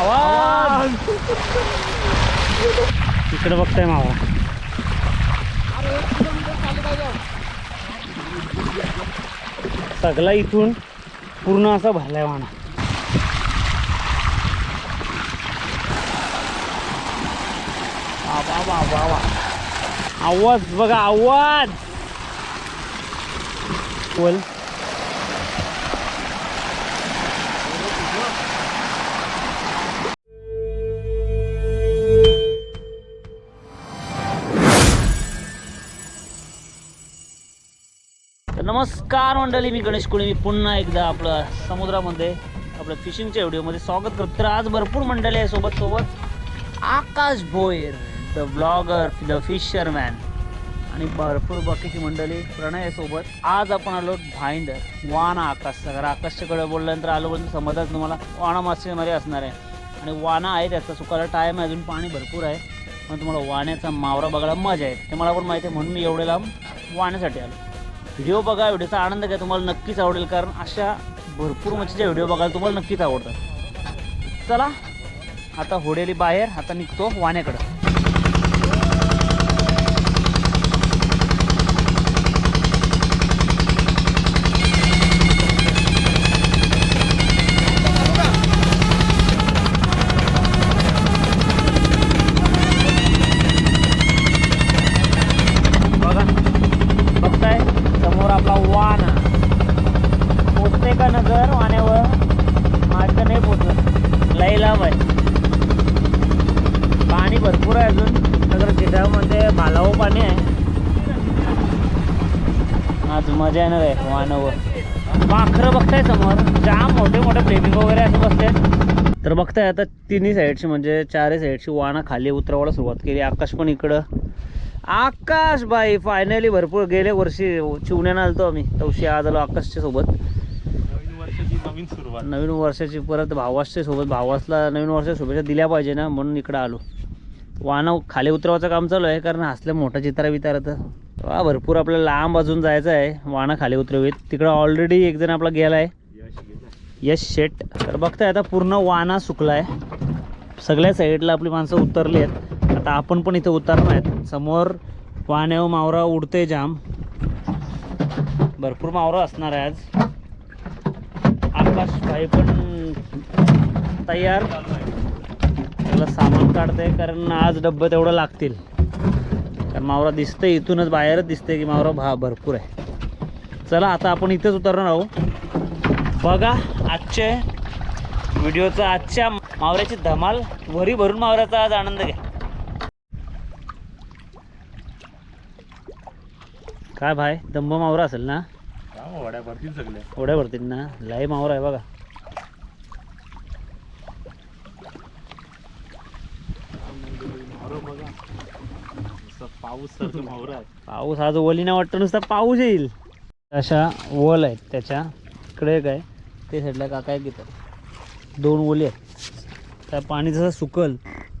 आवाज इकडे बघताय मावा. सगळा इथून पूर्ण असा भरलाय वाणा वा. आवाज बघा आवाज. बोल. तर नमस्कार मंडळी मी गणेश कुळे. मी पुन्हा एकदा आपलं समुद्रामध्ये आपलं फिशिंगच्या व्हिडिओमध्ये स्वागत करतो. तर आज भरपूर मंडळी आहे सोबत सोबत Akash Bhoyar the blogger the fisherman आणि भरपूर बाकीची मंडळी प्रणय आहे सोबत. आज आपण आलो भाईंडर वाना आकाश. सगळं आकाशच्याकडे बोलल्यानंतर आलो पण समजच तुम्हाला वाणा मासेमारी असणार आहे. आणि वाना आहे त्याचा सुकायला टाईम आहे अजून पाणी भरपूर आहे. पण तुम्हाला वाण्याचा मावरा बघायला मजा आहे ते मला पण माहिती आहे म्हणून मी एवढे लांब वाण्यासाठी आलो. व्हिडिओ बघा व्हिडिओचा आनंद घ्या. तुम्हाला नक्कीच आवडेल कारण अशा भरपूर मच्छीच्या व्हिडिओ बघायला तुम्हाला नक्कीच आवडतात. चला आता होडेली बाहेर आता निघतो वाण्याकडं बघा बघताय समोर आपला वाना पोचते का नजर वाण्यावर माझं नाही पोचत लई लांब आहे पाणी भरपूर आहे अजून नगर जिल्ह्यामध्ये भालावं पाणी आहे आज मजा येणार आहे वानावर पाखरं बघताय समोर. जाम मोठे मोठे फ्लेमिंग वगैरे असं बसते तर बघताय आता तिन्ही साईडची म्हणजे चारही साईडची वाना खाली उतरवायला सुरुवात केली. आकाश पण इकडं. आकाश बाई फायनली भरपूर गेले वर्षी चिवण्यानं आलतो आम्ही. तवशी आज आलो आकाशच्या सोबत. नवीन वर्षाची नवीन सुरुवात. नवीन वर्षाची परत भावासच्या सोबत भावासला नवीन वर्षाच्या शुभेच्छा दिल्या पाहिजे ना म्हणून इकडं आलो. वाहनं खाली उतरवायचं काम चालू आहे कारण हसल्या मोठा चित्रा बितार तर वा भरपूर आपल्याला लांब अजून जायचं आहे. वाणा खाली उतरवीत. तिकडं ऑलरेडी एक जण आपला गेला आहे यश शेट. तर बघताय आता पूर्ण वाना सुकला आहे सगळ्या साईडला आपली माणसं उतरली आहेत. आता आपण पण इथं उतरणार आहेत. समोर वाण्याव मावरा उडते जाम. भरपूर मावरा असणार आहे आज. आकाश भाई पण तयार. त्याला सामान काढते कारण आज डब्बे तेवढं लागतील. कारण मावरा दिसतंय इथूनच बाहेरच दिसते की मावरा भा भरपूर आहे. चला आता आपण इथंच उतरणार आहोत. बघा आजचे व्हिडिओचा आजच्या मावऱ्याची धमाल भरी भरून मावऱ्याचा आज आनंद घ्या. काय भाई दंब मावरा असेल ना? वड्या भरतील सगळ्या एवढ्या भरतील ना? लाई मावरा आहे बघा. बघा. पाऊस पाऊस आज ओलीना वाटतं नुसता पाऊस येईल. अशा वल आहेत त्याच्या. इकडे काय ते साईडला काका एक इथं. दोन ओली आहेत. त्या पाणी जसं सुकल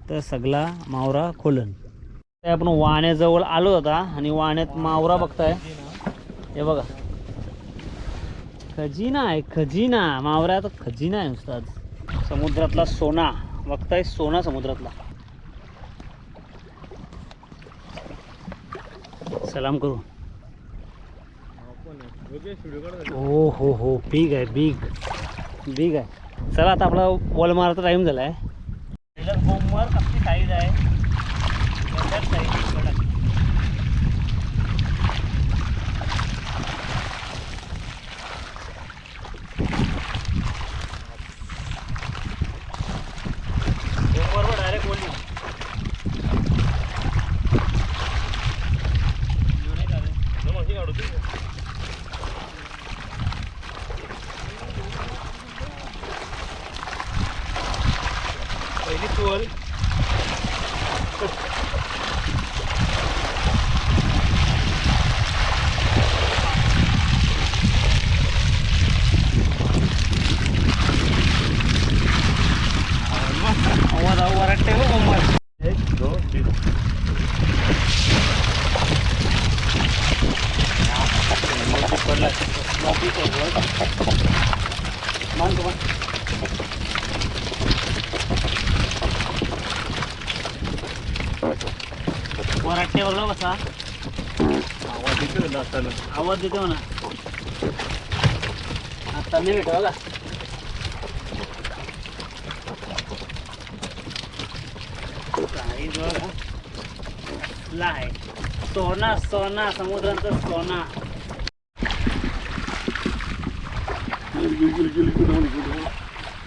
तर सगळा मावरा खोलन. ते आपण वाण्याजवळ आलो होता आणि वाण्यात मावरा बघताय. हे बघा. खजिना आहे खजिना. मावरा तर खजिना आहे नुसता आज. समुद्रातला सोना. बघताय सोना समुद्रातला. सलाम करू. हो हो हो बिग आहे बिग बिग आहे. चला आता आपला बॉल मारायचा टाईम झाला आहे. कसली साईज आहे. गंभीर size, कडक. बरोबर डायरेक्ट बोलली पहिली चोल आवाज आवाज वरटते हो कोंबड एक दोन तीन मोठी पडला मोठी पडला मान तो मान वराटे बघला कसा आवाज येतो ना जाताना. आवाज देतो म्हणा. आता मी भेटू बघा. काही बघा कसला आहे. सोना सोना समुद्राचा सोना.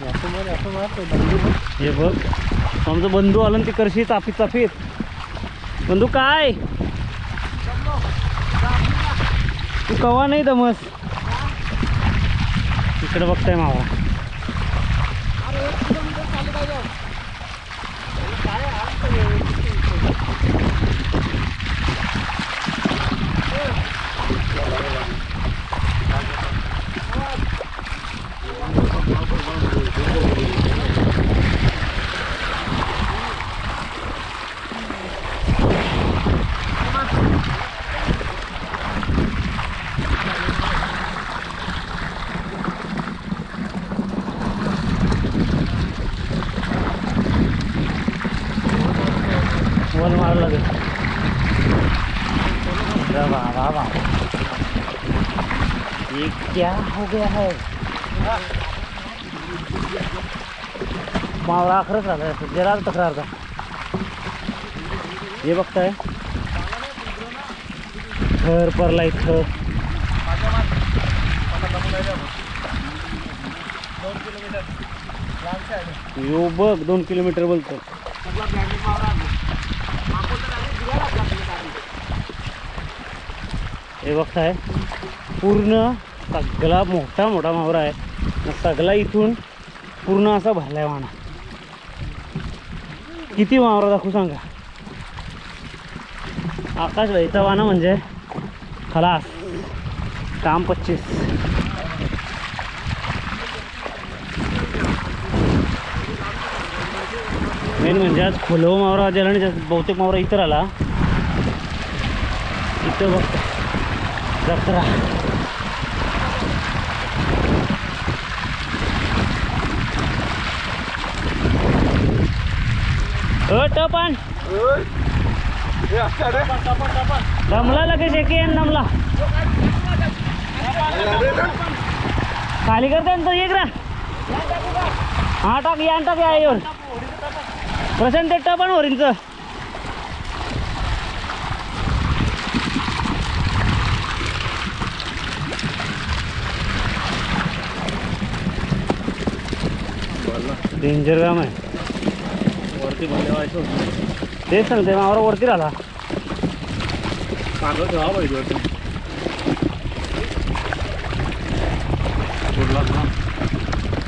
असं मार, असं मार, तो बंदूक हे बघ. आमचं बंधू आलं ना ती करशी चाफीत चाफीत बंधू काय? तू कवा नाही दमस? इकडे बघताय मावा. क्या हो गया है? मावळा खरंच राहिला असं जरा तक्रार का। हे। बघताय थर परलाय थर यो बघ, दोन किलोमीटर बोलतो हे बघताय पूर्ण सगळा मोठा मोठा मावरा आहे. सगळा इथून पूर्ण असा भरलाय वाणा किती मावरा दाखवू सांगा? आकाश भाईचा वाणा म्हणजे खलास. काम पच्चीस. मेन म्हणजे आज खोलव मावरा झाला आणि जास्त बहुतेक मावरा इतर आला. इथं बघ. जत्रा. टपन दमला लगेच एक दमला. खाली करते ना तो एक रा हा टाक या टाक या येऊन. प्रशांत ते टपान वरींचं डेंजर काम आहे. वरती बनवायचं होतं. तेच सांगते मावर वरती राहिला मागं ठेवा पाहिजे वरती. सोडला ना.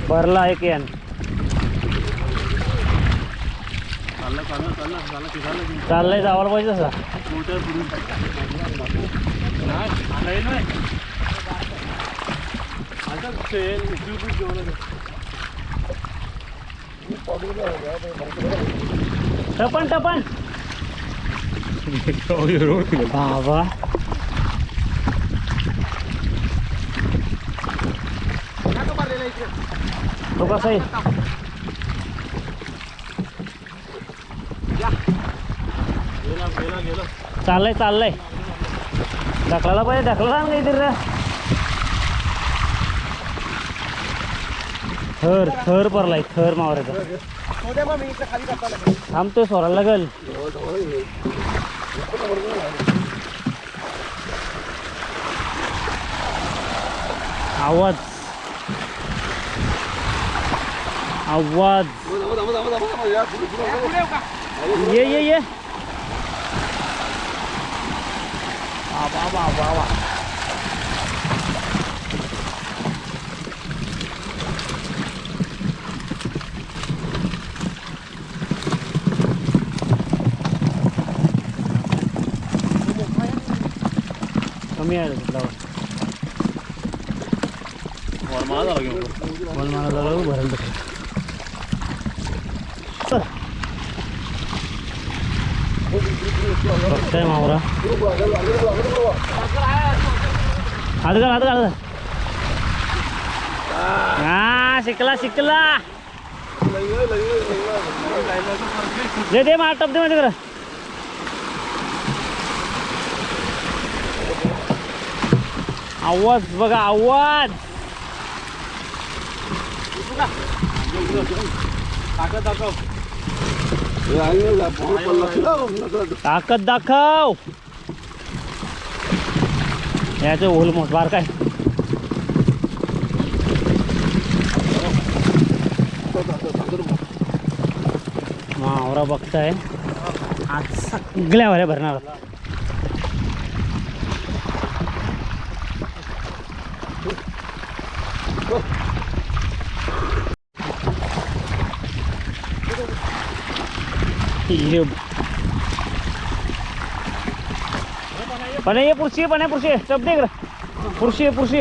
भरला एक यान चाललं चाललं चाललं झालं की झालं की. चाललंय जावायला पाहिजे तसा मोठ्या पुढून. नाही, येईल नाही. आता जेवण आहे. टपन टपन बाबा तो कसा आहे गेला गेला गेला चाललंय चाललंय ढकलायला पाहिजे ढकला ना काहीतरी थर थर परलाय थर मावरायचा. थांबतोय सोरायला लागल आवाज. आवाज. ये ये ये. बाबा बाबा बाबा कमी आहे त्याच्यावर वरमाळा झाला घेऊन मला मला लागलं भरेल तसं बघताय मावरा हात घाल हात घाल हा शिकला शिकला दे दे मला टप दे मध्ये आवाज बघा आवाज. ताकद दाखव. याचं होल मोठ बार काय मावरा बघताय. आज सगळ्या वाऱ्या भरणार. ये पण ये पुरुषी आहे, पण आहे पुरुषी आहे. चप दे इकडं. पुरुषी है पुरुषी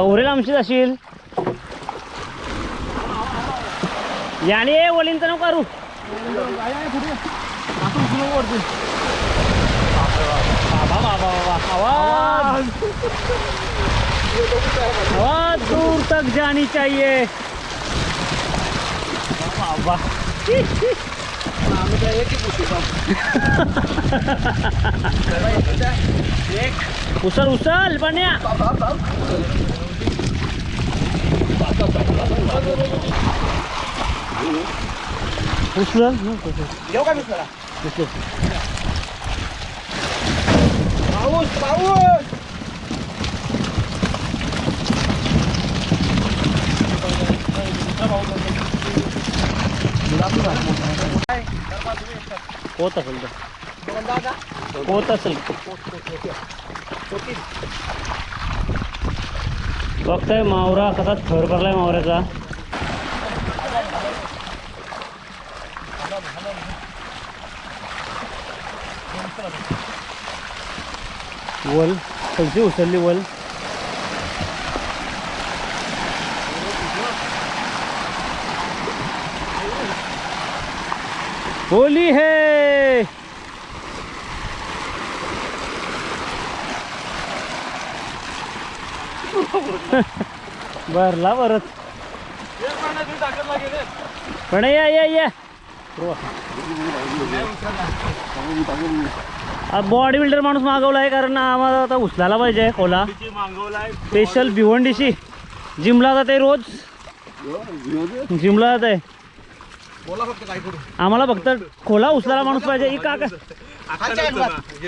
उरेल आमचीच असेल याने वलींचं नको करू बाबा बाबा बाबा आवाज। आवाज दूर तक जानी चाहिए। बाबा उचल उचल बन्या उचल येऊ का मित्राला? उचल पाऊस पाऊस होत असेल तर होत असेल. बघताय मावरा कसा थर भरलाय मावऱ्याचा. वल खालची उचलली वल. होली है! भरला परत पण या या या. बॉडी बिल्डर माणूस मागवला आहे कारण आम्हाला आता उचलायला पाहिजे खोला. स्पेशल भिवंडीशी. जिमला जाते रोज. जिमला जाते. आम्हाला फक्त खोला उचलायला माणूस पाहिजे. ही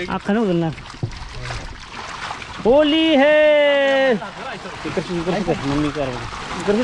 अख्खा नाही उचलणार. होली है! मी कर इकडची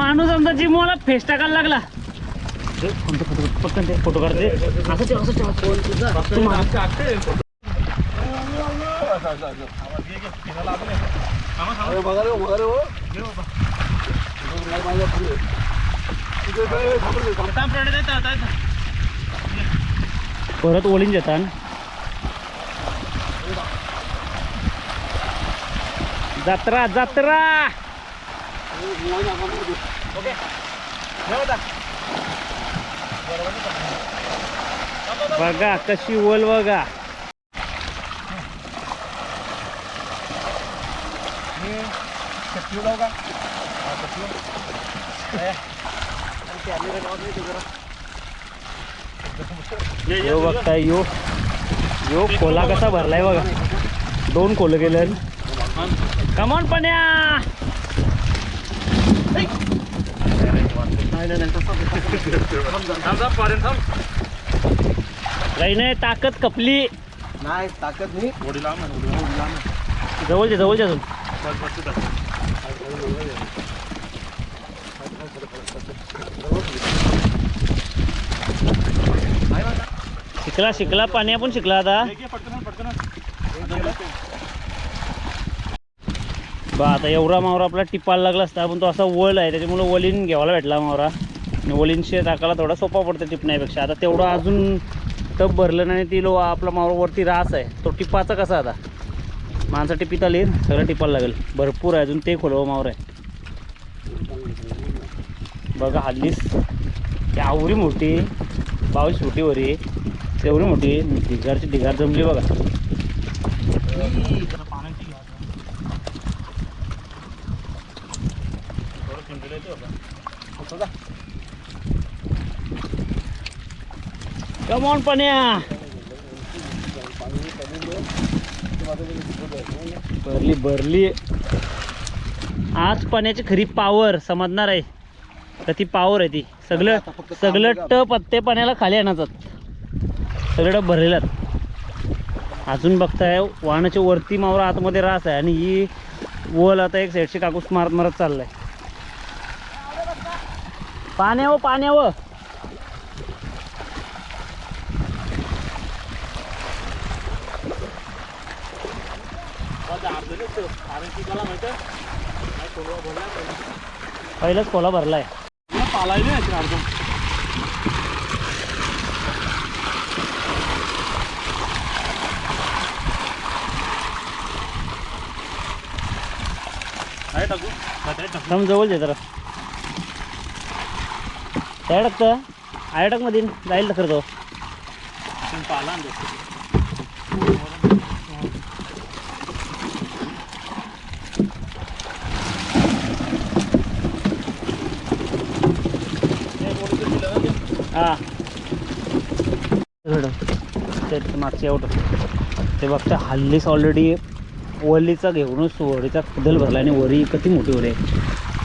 माणूस आमचा जी मला फेस टाकायला लागला. फोटो फोटो पटकन ते फोटो काढते असं ते असं परत ओळीन जातान जत्रा जात्रा! बघा कशी ओल बघा. का. यो बघताय यो. यो खोला कसा भरलाय बघा. दोन खोलं गेले कमॉन पण्या नाही नाही नाही तसं काही नाही ताकद कपली नाही ताकद नाही. जवळच्या जवळच्या अजून. शिकला शिकला पाणी आपण शिकला आता. बा आता एवढा मावरा आपला टिपायला लागला असता पण तो असा वळ आहे त्याच्यामुळे वलीन घ्यावायला भेटला मावरा. आणि वलीनशे टाकायला थोडा सोपा पडतो टिपण्यापेक्षा. आता तेवढं अजून टप भरलं नाही ती लो आपला मावरावरती रास आहे. तो टिपाचा कसा आता? माणसं टिपित आली सगळं टिपायला लागेल. भरपूर आहे अजून ते खोलवा हो मावर आहे. बघा हल्लीच ती आवरी मोठी बावीस फुटीवर वरी तेवढी मोठी ढिगारची ढिगार जमली बघा. कमॉन पण्या भरली भरली. आज पाण्याची खरी पावर समजणार आहे. तर ती पावर आहे ती. सगळं सगळं टप पत्ते पाण्याला खाली आणायचं. सगळं टप भरलेलं अजून बघताय वाहनाच्या वरती मावरा आतमध्ये रास आहे आणि ही वल आता एक साईडची काकूस मारत मारत चाललाय. पाण्यावर पाण्यावर. पहिलाच कोला पालाय अर्धा आहे टाकू? आहे टाकू? थांब जवळ दे जरा. काय टाकतं आय टाक मधील जाईल तर तो. पण पाला हा. तेच मागची आउट ते बघता हल्लीच ऑलरेडी वलीचा घेऊनच वरीचा कुदल भरला आणि वरी किती मोठी वरी आहे.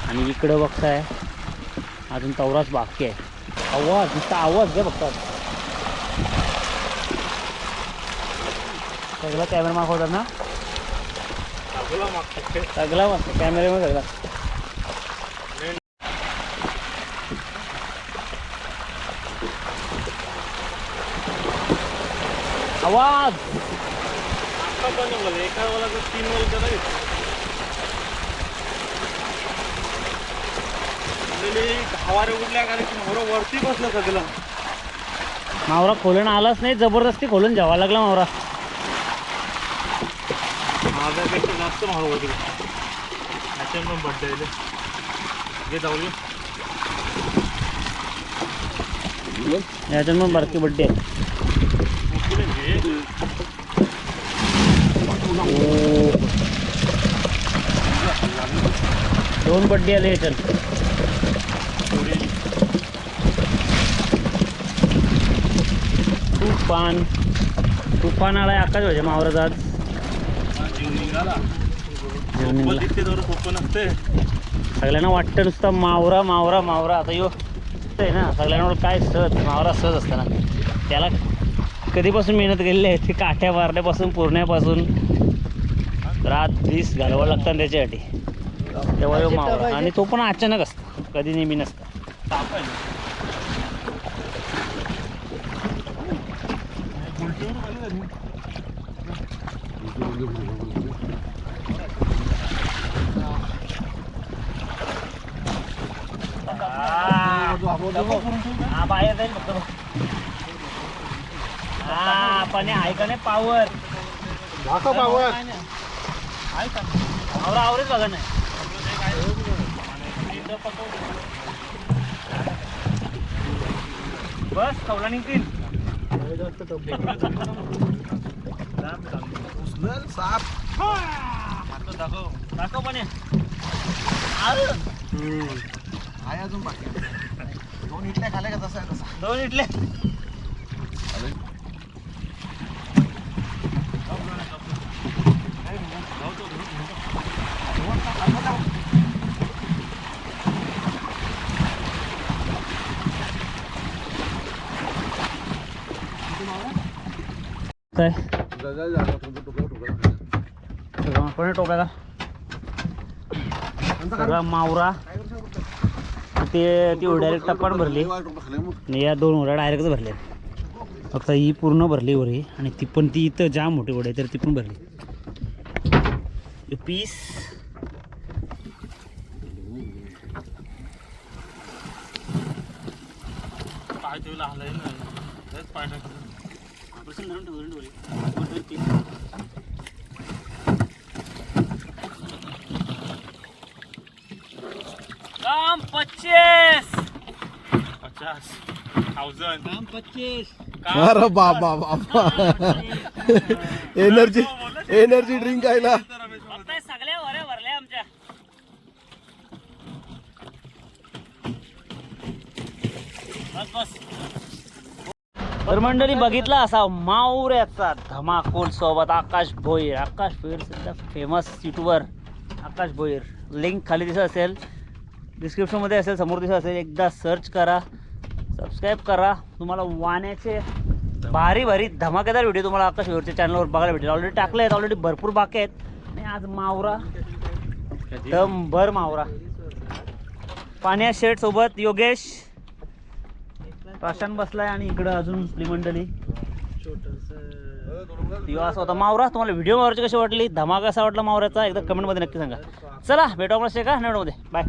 आणि इकडं बघताय अजून तवराच बाकी आहे. आवाज नुसता आवाज घ्या बघतात सगळा कॅमेरा मागवतात ना? सगळा मागतो सगळा मस्त कॅमेऱ्यामध्ये सगळा आवाज. एका तीन वेळ नाही हवारे उडल्या कारण की मोर वरती बसलं सगळं मावरा खोलून आलाच नाही जबरदस्ती खोलून जावा लागला मावरा. माझ्यापेक्षा जास्त महाग होती. त्याच्यामुळे बड्डे घे जाऊ याच्यात मग बारकी बड्डे आहे. दोन बड्डे आले याच्यात. तुफान. तुफान आलाय आकाश भाजे मावरात आज. सगळ्यांना वाटतं नुसतं मावरा मावरा मावरा. आता यो आहे ना सगळ्यांना काय सहज मावरा सहज असतं ना त्याला कधीपासून मेहनत केलेली आहे? ती काठ्या मारण्यापासून पुरण्यापासून. रात वीस घालवावं लागतं त्याच्यासाठी. तेव्हा ह्यो मावरा आणि तो पण अचानक असतो. कधी नेहमी नसतं. हा बाहेर जाईल फक्त हा पण आहे का नाही पावर पावर आवरा आवरेच बघा नाही. बस कवला निघतील. दाखव दाखव पण आहे अजून बाकी. दोन इटल्या खाल्या का तसा आहे तसा? दोन इटले काय कोणी टोकायला? मावरा. ते ती डायरेक्ट टप्पान भरली. आणि या दोन उड्या डायरेक्टच भरल्या. फक्त ही पूर्ण भरली वरी आणि ती पण ती इथं जाम मोठी उड्या तर ती पण भरली. पीस. पाय बसून धरून. काम पच्चीस. पचास. थाउजंड. काम पच्चीस. अरे बाबा बाबा. एनर्जी एनर्जी ड्रिंक आहे ना. बघताय सगळ्या वऱ्या भरल्या आमच्या. बस बस. तर मंडळी बघितला असा मावऱ्याचा धमाकोल सोबत आकाश भोईर. आकाश भोईर सध्या famous YouTuber Akash Bhoir. Link खाली दिसत असेल. डिस्क्रिप्शनमध्ये असेल समोर दिसत असेल. एकदा सर्च करा. सबस्क्राईब करा. तुम्हाला वाण्याचे भारी भारी धमाकेदार व्हिडिओ तुम्हाला आकाश भोईरच्या चॅनलवर बघायला भेटेल. ऑलरेडी टाकले आहेत ऑलरेडी भरपूर बाकी आहेत. आणि आज मावरा. दमभर मावरा. पाण्या शेटसोबत योगेश. प्रशांत बसलाय आणि इकडं अजून आपली मंडळी असा होता. मावरा तुम्हाला व्हिडिओ मावराची कशी वाटली? धमाका कसा वाटला मावऱ्याचा? एकदा कमेंटमध्ये नक्की सांगा. चला भेटू आपण का नोटमध्ये बाय